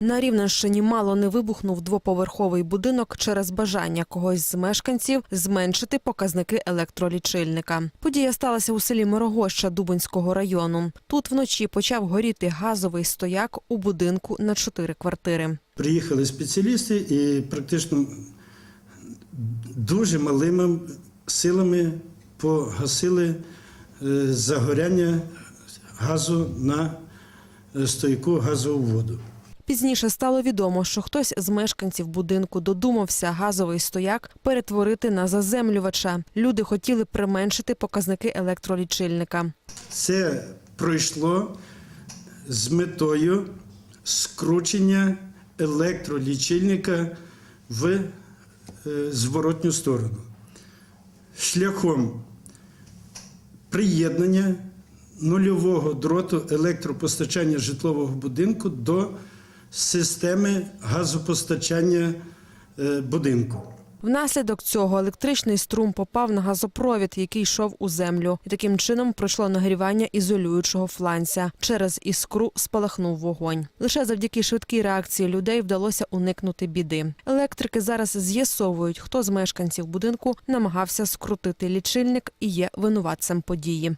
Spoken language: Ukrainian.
На Рівненщині мало не вибухнув двоповерховий будинок через бажання когось з мешканців зменшити показники електролічильника. Подія сталася у селі Мирогоща Дубинського району. Тут вночі почав горіти газовий стояк у будинку на чотири квартири. Приїхали спеціалісти і практично дуже малими силами погасили е, загоряння газу на е, стойку газову Пізніше стало відомо, що хтось з мешканців будинку додумався газовий стояк перетворити на заземлювача. Люди хотіли применшити показники електролічильника. Це пройшло з метою скручення електролічильника в е, зворотню сторону. Шляхом приєднання нульового дроту електропостачання житлового будинку до системи газопостачання е, будинку. Внаслідок цього електричний струм попав на газопровід, який йшов у землю, і таким чином пройшло нагрівання ізолюючого фланця. Через іскру спалахнув вогонь. Лише завдяки швидкій реакції людей вдалося уникнути біди. Електрики зараз з'ясовують, хто з мешканців будинку намагався скрутити лічильник і є винуватцем події.